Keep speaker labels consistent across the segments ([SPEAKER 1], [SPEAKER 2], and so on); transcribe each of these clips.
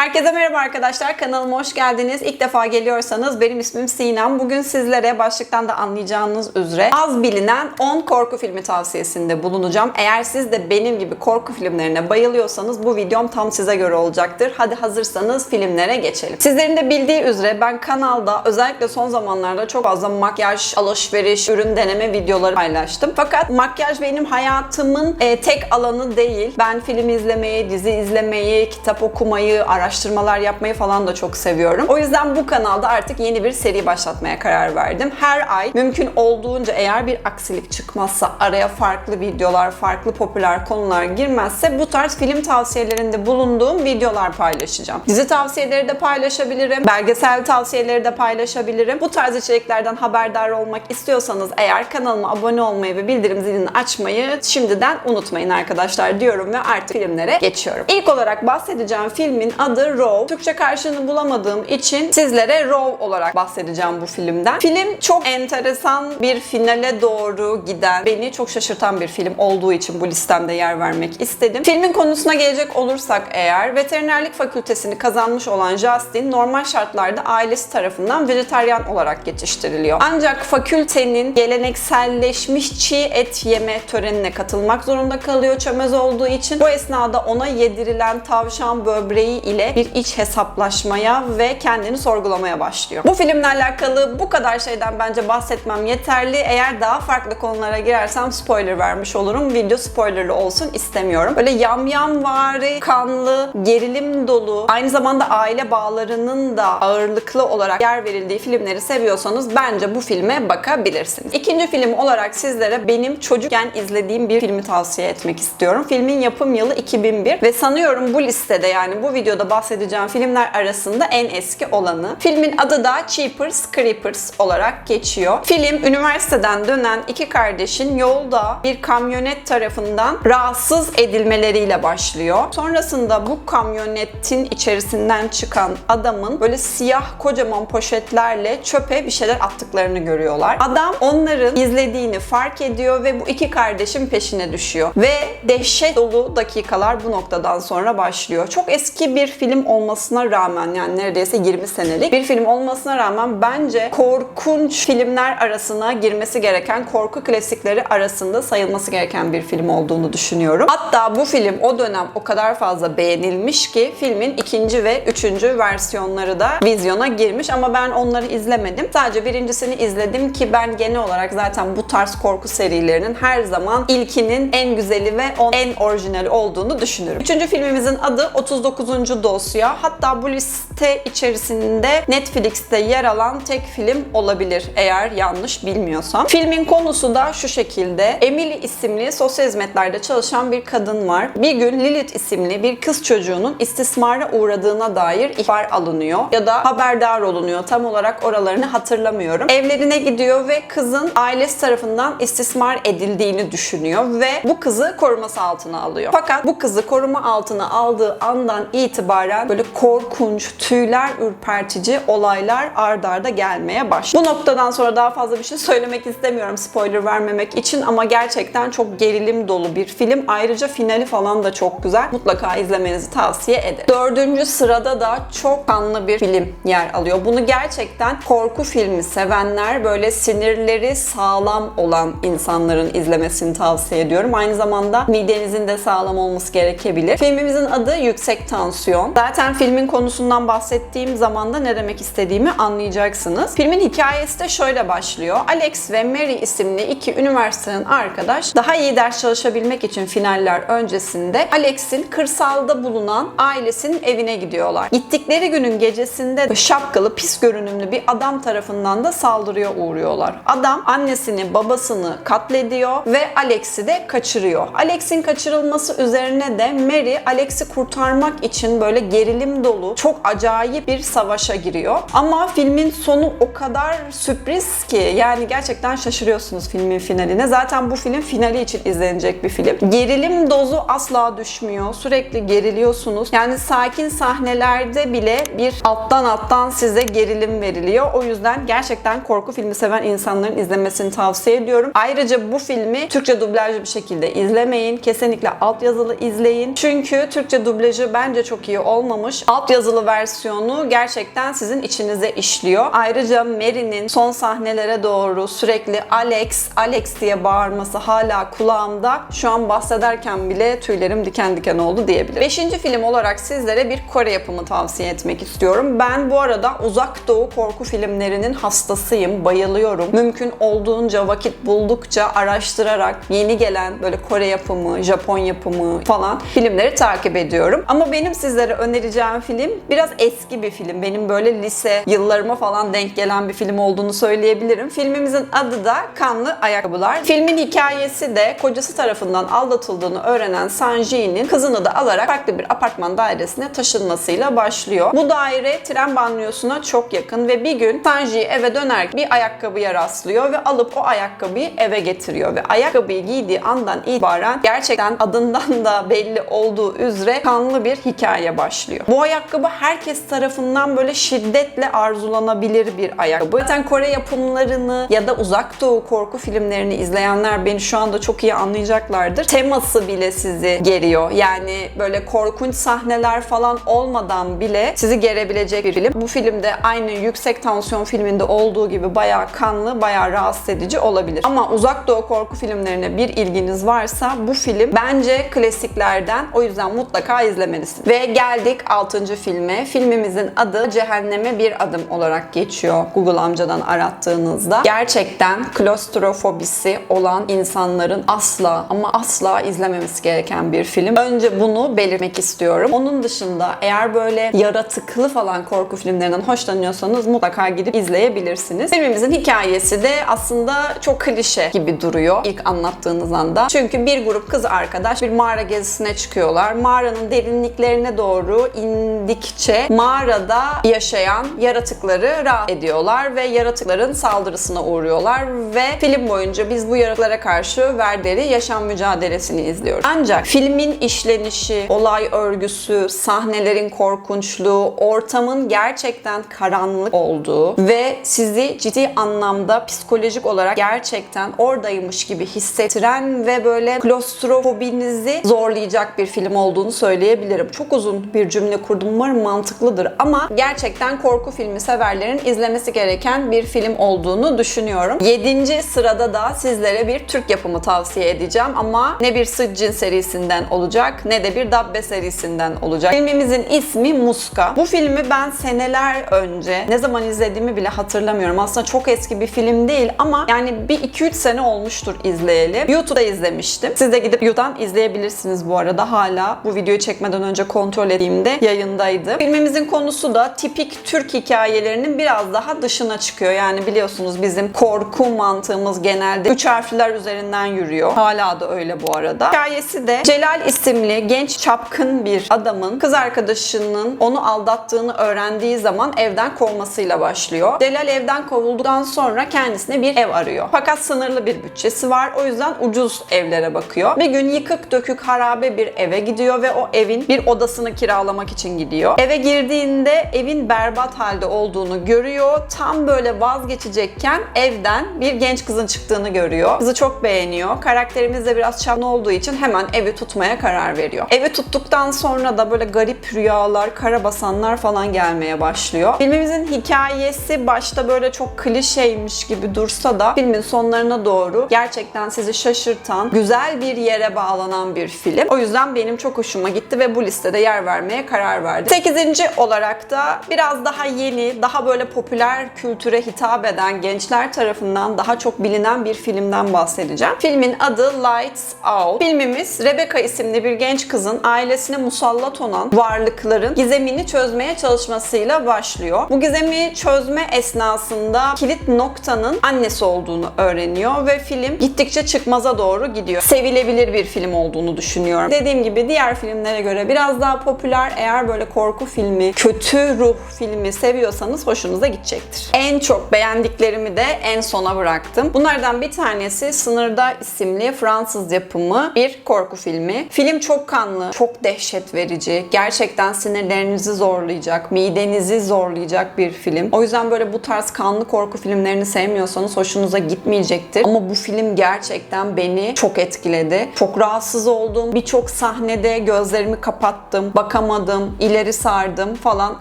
[SPEAKER 1] Herkese merhaba arkadaşlar. Kanalıma hoş geldiniz. İlk defa geliyorsanız benim ismim Sinem. Bugün sizlere başlıktan da anlayacağınız üzere az bilinen 10 korku filmi tavsiyesinde bulunacağım. Eğer siz de benim gibi korku filmlerine bayılıyorsanız bu videom tam size göre olacaktır. Hadi hazırsanız filmlere geçelim. Sizlerin de bildiği üzere ben kanalda özellikle son zamanlarda çok fazla makyaj, alışveriş, ürün deneme videoları paylaştım. Fakat makyaj benim hayatımın e, tek alanı değil. Ben film izlemeyi, dizi izlemeyi, kitap okumayı, araştırmalar yapmayı falan da çok seviyorum. O yüzden bu kanalda artık yeni bir seri başlatmaya karar verdim. Her ay mümkün olduğunca eğer bir aksilik çıkmazsa, araya farklı videolar, farklı popüler konular girmezse bu tarz film tavsiyelerinde bulunduğum videolar paylaşacağım. Dizi tavsiyeleri de paylaşabilirim, belgesel tavsiyeleri de paylaşabilirim. Bu tarz içeriklerden haberdar olmak istiyorsanız eğer kanalıma abone olmayı ve bildirim zilini açmayı şimdiden unutmayın arkadaşlar diyorum ve artık filmlere geçiyorum. İlk olarak bahsedeceğim filmin adı Raw. Türkçe karşılığını bulamadığım için sizlere Raw olarak bahsedeceğim bu filmden. Film çok enteresan bir finale doğru giden, beni çok şaşırtan bir film olduğu için bu listemde yer vermek istedim. Filmin konusuna gelecek olursak eğer, veterinerlik fakültesini kazanmış olan Justin normal şartlarda ailesi tarafından vejetaryen olarak yetiştiriliyor. Ancak fakültenin gelenekselleşmiş çiğ et yeme törenine katılmak zorunda kalıyor çömez olduğu için. Bu esnada ona yedirilen tavşan böbreği ile bir iç hesaplaşmaya ve kendini sorgulamaya başlıyor. Bu filmle alakalı bu kadar şeyden bence bahsetmem yeterli. Eğer daha farklı konulara girersem spoiler vermiş olurum. Video spoilerlı olsun istemiyorum. Böyle yamyam vari, kanlı, gerilim dolu, aynı zamanda aile bağlarının da ağırlıklı olarak yer verildiği filmleri seviyorsanız bence bu filme bakabilirsiniz. İkinci film olarak sizlere benim çocukken izlediğim bir filmi tavsiye etmek istiyorum. Filmin yapım yılı 2001 ve sanıyorum bu listede yani bu videoda bahsedeceğim filmler arasında en eski olanı. Filmin adı da Cheapers Creepers olarak geçiyor. Film üniversiteden dönen iki kardeşin yolda bir kamyonet tarafından rahatsız edilmeleriyle başlıyor. Sonrasında bu kamyonetin içerisinden çıkan adamın böyle siyah kocaman poşetlerle çöpe bir şeyler attıklarını görüyorlar. Adam onların izlediğini fark ediyor ve bu iki kardeşin peşine düşüyor. Ve dehşet dolu dakikalar bu noktadan sonra başlıyor. Çok eski bir film olmasına rağmen yani neredeyse 20 senelik bir film olmasına rağmen bence korkunç filmler arasına girmesi gereken korku klasikleri arasında sayılması gereken bir film olduğunu düşünüyorum. Hatta bu film o dönem o kadar fazla beğenilmiş ki filmin ikinci ve üçüncü versiyonları da vizyona girmiş ama ben onları izlemedim. Sadece birincisini izledim ki ben genel olarak zaten bu tarz korku serilerinin her zaman ilkinin en güzeli ve en orijinali olduğunu düşünürüm. Üçüncü filmimizin adı 39. Dosya. Hatta bu liste içerisinde Netflix'te yer alan tek film olabilir eğer yanlış bilmiyorsam. Filmin konusu da şu şekilde. Emily isimli sosyal hizmetlerde çalışan bir kadın var. Bir gün Lilith isimli bir kız çocuğunun istismara uğradığına dair ihbar alınıyor ya da haberdar olunuyor. Tam olarak oralarını hatırlamıyorum. Evlerine gidiyor ve kızın ailesi tarafından istismar edildiğini düşünüyor ve bu kızı koruması altına alıyor. Fakat bu kızı koruma altına aldığı andan itibaren böyle korkunç, tüyler ürpertici olaylar ard arda gelmeye başlıyor. Bu noktadan sonra daha fazla bir şey söylemek istemiyorum spoiler vermemek için ama gerçekten çok gerilim dolu bir film. Ayrıca finali falan da çok güzel. Mutlaka izlemenizi tavsiye ederim. Dördüncü sırada da çok kanlı bir film yer alıyor. Bunu gerçekten korku filmi sevenler böyle sinirleri sağlam olan insanların izlemesini tavsiye ediyorum. Aynı zamanda midenizin de sağlam olması gerekebilir. Filmimizin adı Yüksek Tansiyon. Zaten filmin konusundan bahsettiğim zaman da ne demek istediğimi anlayacaksınız. Filmin hikayesi de şöyle başlıyor. Alex ve Mary isimli iki üniversitenin arkadaş daha iyi ders çalışabilmek için finaller öncesinde Alex'in kırsalda bulunan ailesinin evine gidiyorlar. Gittikleri günün gecesinde şapkalı, pis görünümlü bir adam tarafından da saldırıya uğruyorlar. Adam annesini, babasını katlediyor ve Alex'i de kaçırıyor. Alex'in kaçırılması üzerine de Mary Alex'i kurtarmak için böyle gerilim dolu, çok acayip bir savaşa giriyor. Ama filmin sonu o kadar sürpriz ki yani gerçekten şaşırıyorsunuz filmin finaline. Zaten bu film finali için izlenecek bir film. Gerilim dozu asla düşmüyor. Sürekli geriliyorsunuz. Yani sakin sahnelerde bile bir alttan alttan size gerilim veriliyor. O yüzden gerçekten korku filmi seven insanların izlemesini tavsiye ediyorum. Ayrıca bu filmi Türkçe dublajlı bir şekilde izlemeyin. Kesinlikle altyazılı izleyin. Çünkü Türkçe dublajı bence çok iyi olmamış. Altyazılı versiyonu gerçekten sizin içinize işliyor. Ayrıca Mary'nin son sahnelere doğru sürekli Alex, Alex diye bağırması hala kulağımda. Şu an bahsederken bile tüylerim diken diken oldu diyebilirim. Beşinci film olarak sizlere bir Kore yapımı tavsiye etmek istiyorum. Ben bu arada uzak doğu korku filmlerinin hastasıyım, bayılıyorum. Mümkün olduğunca vakit buldukça araştırarak yeni gelen böyle Kore yapımı, Japon yapımı falan filmleri takip ediyorum. Ama benim sizlere önereceğim film biraz eski bir film. Benim böyle lise yıllarıma falan denk gelen bir film olduğunu söyleyebilirim. Filmimizin adı da Kanlı Ayakkabılar. Filmin hikayesi de kocası tarafından aldatıldığını öğrenen Sanji'nin kızını da alarak farklı bir apartman dairesine taşınmasıyla başlıyor. Bu daire tren banliyosuna çok yakın ve bir gün Sanji eve döner bir ayakkabıya rastlıyor ve alıp o ayakkabıyı eve getiriyor ve ayakkabıyı giydiği andan itibaren gerçekten adından da belli olduğu üzere kanlı bir hikaye başlıyor. Bu ayakkabı herkes tarafından böyle şiddetle arzulanabilir bir ayakkabı. Zaten Kore yapımlarını ya da uzak doğu korku filmlerini izleyenler beni şu anda çok iyi anlayacaklardır. Teması bile sizi geriyor. Yani böyle korkunç sahneler falan olmadan bile sizi gerebilecek bir film. Bu filmde aynı yüksek tansiyon filminde olduğu gibi bayağı kanlı, bayağı rahatsız edici olabilir. Ama uzak doğu korku filmlerine bir ilginiz varsa bu film bence klasiklerden. O yüzden mutlaka izlemelisiniz. Ve geldik 6. filme. Filmimizin adı Cehenneme Bir Adım olarak geçiyor Google amcadan arattığınızda. Gerçekten klostrofobisi olan insanların asla ama asla izlememesi gereken bir film. Önce bunu belirtmek istiyorum. Onun dışında eğer böyle yaratıklı falan korku filmlerinden hoşlanıyorsanız mutlaka gidip izleyebilirsiniz. Filmimizin hikayesi de aslında çok klişe gibi duruyor ilk anlattığınız anda. Çünkü bir grup kız arkadaş bir mağara gezisine çıkıyorlar. Mağaranın derinliklerine doğru indikçe mağarada yaşayan yaratıkları rahat ediyorlar ve yaratıkların saldırısına uğruyorlar ve film boyunca biz bu yaratıklara karşı verdikleri yaşam mücadelesini izliyoruz. Ancak filmin işlenişi, olay örgüsü, sahnelerin korkunçluğu, ortamın gerçekten karanlık olduğu ve sizi ciddi anlamda psikolojik olarak gerçekten oradaymış gibi hissettiren ve böyle klostrofobinizi zorlayacak bir film olduğunu söyleyebilirim. Çok uzun bir cümle kurdum. Umarım mantıklıdır ama gerçekten korku filmi severlerin izlemesi gereken bir film olduğunu düşünüyorum. 7. sırada da sizlere bir Türk yapımı tavsiye edeceğim ama ne bir Sıccin serisinden olacak ne de bir Dabbe serisinden olacak. Filmimizin ismi Muska. Bu filmi ben seneler önce ne zaman izlediğimi bile hatırlamıyorum. Aslında çok eski bir film değil ama yani bir 2-3 sene olmuştur izleyelim. YouTube'da izlemiştim. Siz de gidip YouTube'dan izleyebilirsiniz bu arada. Hala bu videoyu çekmeden önce kontrol ettiğimde yayındaydı. Filmimizin konusu da tipik Türk hikayelerinin biraz daha dışına çıkıyor. Yani biliyorsunuz bizim korku mantığımız genelde 3 harfler üzerinden yürüyor. Hala da öyle bu arada. Hikayesi de Celal isimli genç çapkın bir adamın kız arkadaşının onu aldattığını öğrendiği zaman evden kovmasıyla başlıyor. Celal evden kovulduktan sonra kendisine bir ev arıyor. Fakat sınırlı bir bütçesi var. O yüzden ucuz evlere bakıyor. Bir gün yıkık dökük harabe bir eve gidiyor ve o evin bir odasını kiralamak için gidiyor. Eve girdiğinde evin berbat halde olduğunu görüyor. Tam böyle vazgeçecekken evden bir genç kızın çıktığını görüyor. Kızı çok beğeniyor. Karakterimiz de biraz çaplı olduğu için hemen evi tutmaya karar veriyor. Evi tuttuktan sonra da böyle garip rüyalar, karabasanlar falan gelmeye başlıyor. Filmimizin hikayesi başta böyle çok klişeymiş gibi dursa da filmin sonlarına doğru gerçekten sizi şaşırtan, güzel bir yere bağlanan bir film. O yüzden benim çok hoşuma gitti ve bu listede yer vermeye karar verdim. 8. olarak da biraz daha yeni, daha böyle popüler kültüre hitap eden gençler tarafından daha çok bilinen bir filmden bahsedeceğim. Filmin adı Lights Out. Filmimiz Rebecca isimli bir genç kızın ailesine musallat olan varlıkların gizemini çözmeye çalışmasıyla başlıyor. Bu gizemi çözme esnasında kilit noktanın annesi olduğunu öğreniyor ve film gittikçe çıkmaza doğru gidiyor. Sevilebilir bir film olduğunu düşünüyorum. Dediğim gibi diğer filmlere göre biraz daha popüler. Eğer böyle korku filmi, kötü ruh filmi seviyorsanız hoşunuza gidecektir. En çok beğendiklerimi de en sona bıraktım. Bunlardan bir tanesi Sınırda isimli Fransız yapımı bir korku filmi. Film çok kanlı, çok dehşet verici. Gerçekten sinirlerinizi zorlayacak, midenizi zorlayacak bir film. O yüzden böyle bu tarz kanlı korku filmlerini sevmiyorsanız hoşunuza gitmeyecektir. Ama bu film gerçekten beni çok etkiledi. Çok rahatsız oldum. Birçok sahnede gözlerimi kapattım. Bakamıyorum çıkamadım, ileri sardım falan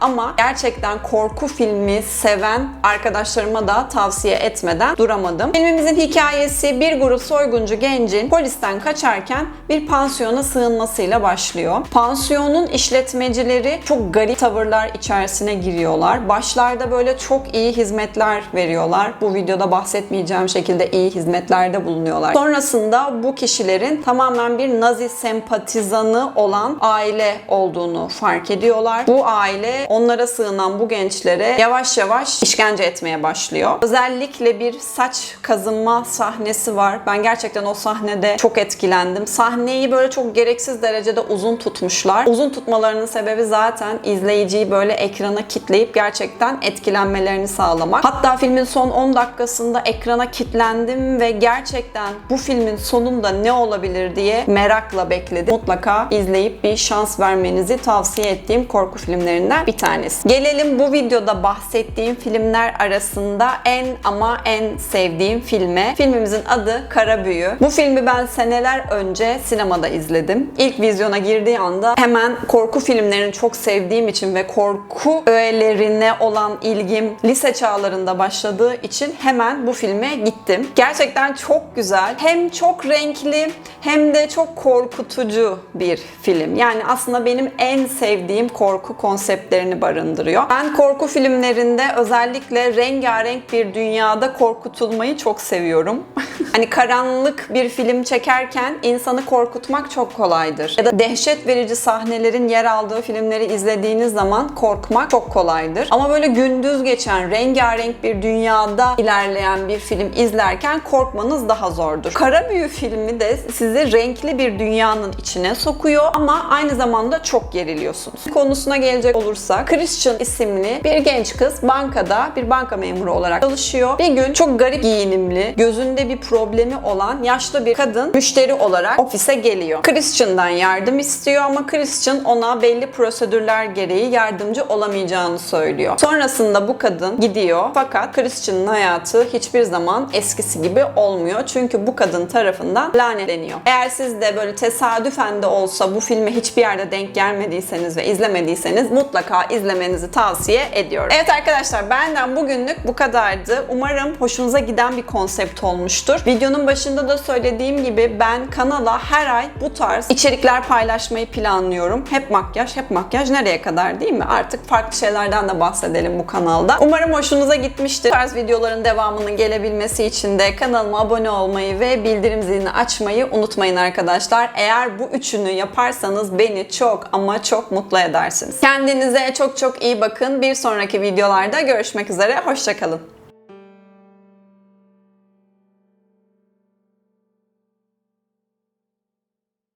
[SPEAKER 1] ama gerçekten korku filmi seven arkadaşlarıma da tavsiye etmeden duramadım. Filmimizin hikayesi bir grup soyguncu gencin polisten kaçarken bir pansiyona sığınmasıyla başlıyor. Pansiyonun işletmecileri çok garip tavırlar içerisine giriyorlar. Başlarda böyle çok iyi hizmetler veriyorlar. Bu videoda bahsetmeyeceğim şekilde iyi hizmetlerde bulunuyorlar. Sonrasında bu kişilerin tamamen bir Nazi sempatizanı olan aile olduğunu fark ediyorlar. Bu aile onlara sığınan bu gençlere yavaş yavaş işkence etmeye başlıyor. Özellikle bir saç kazınma sahnesi var. Ben gerçekten o sahnede çok etkilendim. Sahneyi böyle çok gereksiz derecede uzun tutmuşlar. Uzun tutmalarının sebebi zaten izleyiciyi böyle ekrana kitleyip gerçekten etkilenmelerini sağlamak. Hatta filmin son 10 dakikasında ekrana kitlendim ve gerçekten bu filmin sonunda ne olabilir diye merakla bekledim. Mutlaka izleyip bir şans vermenizi tavsiye ettiğim korku filmlerinden bir tanesi. Gelelim bu videoda bahsettiğim filmler arasında en ama en sevdiğim filme. Filmimizin adı Kara Büyü. Bu filmi ben seneler önce sinemada izledim. İlk vizyona girdiği anda hemen korku filmlerini çok sevdiğim için ve korku öğelerine olan ilgim lise çağlarında başladığı için hemen bu filme gittim. Gerçekten çok güzel. Hem çok renkli hem de çok korkutucu bir film. Yani aslında benim en sevdiğim korku konseptlerini barındırıyor. Ben korku filmlerinde özellikle rengarenk bir dünyada korkutulmayı çok seviyorum. hani karanlık bir film çekerken insanı korkutmak çok kolaydır. Ya da dehşet verici sahnelerin yer aldığı filmleri izlediğiniz zaman korkmak çok kolaydır. Ama böyle gündüz geçen rengarenk bir dünyada ilerleyen bir film izlerken korkmanız daha zordur. Kara Büyü filmi de sizi renkli bir dünyanın içine sokuyor ama aynı zamanda çok geriliyorsunuz. Konusuna gelecek olursak Christian isimli bir genç kız bankada bir banka memuru olarak çalışıyor. Bir gün çok garip giyinimli, gözünde bir problemi olan yaşlı bir kadın müşteri olarak ofise geliyor. Christian'dan yardım istiyor ama Christian ona belli prosedürler gereği yardımcı olamayacağını söylüyor. Sonrasında bu kadın gidiyor fakat Christian'ın hayatı hiçbir zaman eskisi gibi olmuyor. Çünkü bu kadın tarafından lanetleniyor. Eğer siz de böyle tesadüfen de olsa bu filme hiçbir yerde denk gelmediyseniz ve izlemediyseniz mutlaka izlemenizi tavsiye ediyorum. Evet arkadaşlar benden bugünlük bu kadardı. Umarım hoşunuza giden bir konsept olmuştur. Videonun başında da söylediğim gibi ben kanala her ay bu tarz içerikler paylaşmayı planlıyorum. Hep makyaj, hep makyaj nereye kadar değil mi? Artık farklı şeylerden de bahsedelim bu kanalda. Umarım hoşunuza gitmiştir. Bu tarz videoların devamının gelebilmesi için de kanalıma abone olmayı ve bildirim zilini açmayı unutmayın arkadaşlar. Eğer bu üçünü yaparsanız beni çok ama çok mutlu edersiniz. Kendinize çok çok iyi bakın. Bir sonraki videolarda görüşmek üzere. Hoşçakalın.